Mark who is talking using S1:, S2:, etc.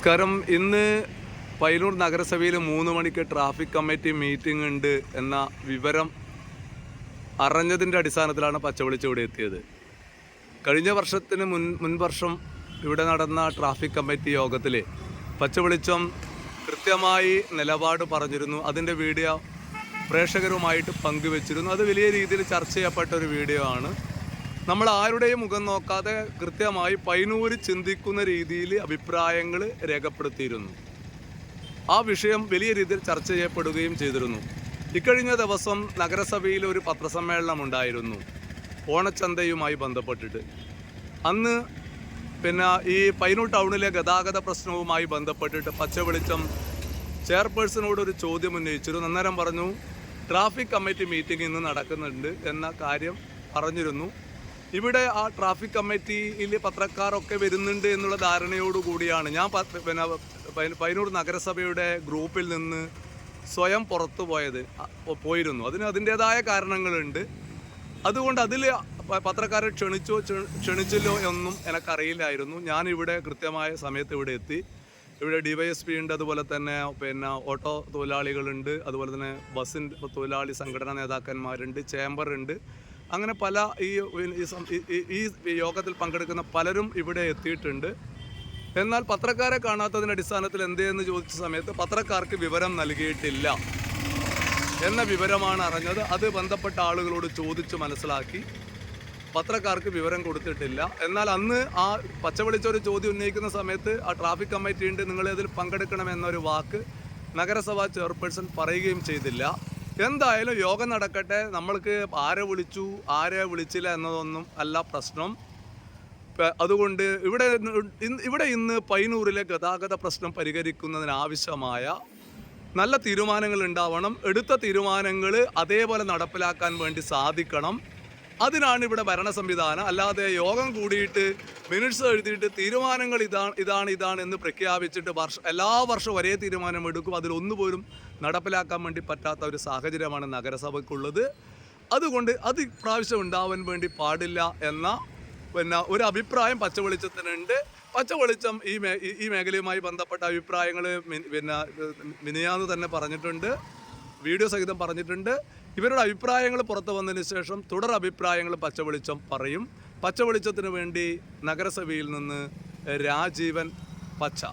S1: നമസ്കാരം. ഇന്ന് പയ്യന്നൂർ നഗരസഭയിൽ മൂന്ന് മണിക്ക് ട്രാഫിക് കമ്മിറ്റി മീറ്റിംഗ് ഉണ്ട് എന്ന വിവരം അറിഞ്ഞതിന്റെ അടിസ്ഥാനത്തിലാണ് പച്ചവിളിച്ച് ഇവിടെ എത്തിയത്. കഴിഞ്ഞ വർഷത്തിന് മുൻ മുൻവർഷം ഇവിടെ നടന്ന ട്രാഫിക് കമ്മിറ്റി യോഗത്തിൽ പച്ചവെളിച്ചം കൃത്യമായി നിലപാട് പറഞ്ഞിരുന്നു. അതിന്റെ വീഡിയോ പ്രേക്ഷകരുമായിട്ട് പങ്കുവച്ചിരുന്നു. അത് വലിയ രീതിയിൽ ചർച്ച ചെയ്യപ്പെട്ട ഒരു വീഡിയോ ആണ്. നമ്മൾ ആരുടെയും മുഖം നോക്കാതെ കൃത്യമായി പൈനൂര് ചിന്തിക്കുന്ന രീതിയിൽ അഭിപ്രായങ്ങൾ രേഖപ്പെടുത്തിയിരുന്നു. ആ വിഷയം വലിയ രീതിയിൽ ചർച്ച ചെയ്യപ്പെടുകയും ചെയ്തിരുന്നു. ഇക്കഴിഞ്ഞ ദിവസം നഗരസഭയിൽ ഒരു പത്രസമ്മേളനം ഉണ്ടായിരുന്നു. ഓണച്ചന്തയുമായി ബന്ധപ്പെട്ടിട്ട്. അന്ന് പിന്നെ ഈ പൈനൂർ ടൗണിലെ ഗതാഗത പ്രശ്നവുമായി ബന്ധപ്പെട്ടിട്ട് പച്ചവെളിച്ചം ചെയർപേഴ്സണോട് ഒരു ചോദ്യം ഉന്നയിച്ചിരുന്നു. അന്നേരം പറഞ്ഞു ട്രാഫിക് കമ്മിറ്റി മീറ്റിംഗ് ഇന്ന് നടക്കുന്നുണ്ട് എന്ന കാര്യം പറഞ്ഞിരുന്നു. ഇവിടെ ആ ട്രാഫിക് കമ്മിറ്റിയിൽ പത്രക്കാരൊക്കെ വരുന്നുണ്ട് എന്നുള്ള ധാരണയോടുകൂടിയാണ്. ഞാൻ പിന്നെ പയ്യന്നൂർ നഗരസഭയുടെ ഗ്രൂപ്പിൽ നിന്ന് സ്വയം പുറത്തു പോയത് പോയിരുന്നു. അതിന് അതിന്റെതായ കാരണങ്ങളുണ്ട്. അതുകൊണ്ട് അതിൽ പത്രക്കാരെ ക്ഷണിച്ചോ ക്ഷണിച്ചല്ലോ എന്നും എനിക്കറിയില്ലായിരുന്നു. ഇവിടെ കൃത്യമായ സമയത്ത് ഇവിടെ എത്തി. ഇവിടെ ഡിവൈഎസ്പി ഉണ്ട് അതുപോലെ തന്നെ പിന്നെ ഓട്ടോ തൊഴിലാളികളുണ്ട് അതുപോലെ തന്നെ ബസ്സിന്റെ തൊഴിലാളി സംഘടനാ നേതാക്കന്മാരുണ്ട് ചേംബർ ഉണ്ട് അങ്ങനെ പല ഈ ഈ യോഗത്തിൽ പങ്കെടുക്കുന്ന പലരും ഇവിടെ എത്തിയിട്ടുണ്ട്. എന്നാൽ പത്രക്കാരെ കാണാത്തതിന്റെ അടിസ്ഥാനത്തിൽ എന്തേന്ന് ചോദിച്ച സമയത്ത് പത്രക്കാർക്ക് വിവരം നൽകിയിട്ടില്ല എന്ന വിവരമാണ് അറിഞ്ഞത്. അത് ബന്ധപ്പെട്ട ആളുകളോട് ചോദിച്ചു മനസ്സിലാക്കി പത്രക്കാർക്ക് വിവരം കൊടുത്തിട്ടില്ല. എന്നാൽ അന്ന് ആ പച്ചവെളിച്ചൊരു ചോദ്യം ഉന്നയിക്കുന്ന സമയത്ത് ആ ട്രാഫിക് കമ്മിറ്റി ഉണ്ട് ഇതിൽ പങ്കെടുക്കണമെന്നൊരു വാക്ക് നഗരസഭാ ചെയർപേഴ്സൺ പറയുകയും ചെയ്തില്ല. എന്തായാലും യോഗം നടക്കട്ടെ. നമ്മൾക്ക് ആരെ വിളിച്ചു ആരെ വിളിച്ചില്ല എന്നതൊന്നും അല്ല പ്രശ്നം. അതുകൊണ്ട് ഇവിടെ ഇവിടെ ഇന്ന് പൈനൂരിലെ ഗതാഗത പ്രശ്നം പരിഹരിക്കുന്നതിനാവശ്യമായ നല്ല തീരുമാനങ്ങൾ ഉണ്ടാവണം. എടുത്ത തീരുമാനങ്ങൾ അതേപോലെ നടപ്പിലാക്കാൻ വേണ്ടി സാധിക്കണം. അതിനാണ് ഇവിടെ ഭരണ സംവിധാനം അല്ലാതെ യോഗം കൂടിയിട്ട് മിനിറ്റ്സ് എഴുതിയിട്ട് തീരുമാനങ്ങൾ ഇതാണ് ഇതാണ് ഇതാണ് എന്ന് പ്രഖ്യാപിച്ചിട്ട് വർഷ എല്ലാ വർഷവും ഒരേ തീരുമാനം എടുക്കും. അതിലൊന്നുപോലും നടപ്പിലാക്കാൻ വേണ്ടി പറ്റാത്ത ഒരു സാഹചര്യമാണ് നഗരസഭയ്ക്കുള്ളത്. അതുകൊണ്ട് അത് ഇപ്രാവശ്യം ഉണ്ടാവാൻ വേണ്ടി പാടില്ല എന്ന പിന്നെ ഒരു അഭിപ്രായം പച്ചവെളിച്ചത്തിനുണ്ട്. പച്ചവെളിച്ചം ഈ മേ ഈ- ഈ മേഖലയുമായി ബന്ധപ്പെട്ട അഭിപ്രായങ്ങൾ പിന്നെ മിനിയാന്ന് തന്നെ പറഞ്ഞിട്ടുണ്ട്. വീഡിയോ സഹിതം പറഞ്ഞിട്ടുണ്ട്. ഇവരുടെ അഭിപ്രായങ്ങൾ പുറത്തു വന്നതിന് ശേഷം തുടർ അഭിപ്രായങ്ങൾ പച്ചവെളിച്ചം പറയും. പച്ചവെളിച്ചത്തിന് വേണ്ടി നഗരസഭയിൽ നിന്ന് രാജീവൻ പച്ച.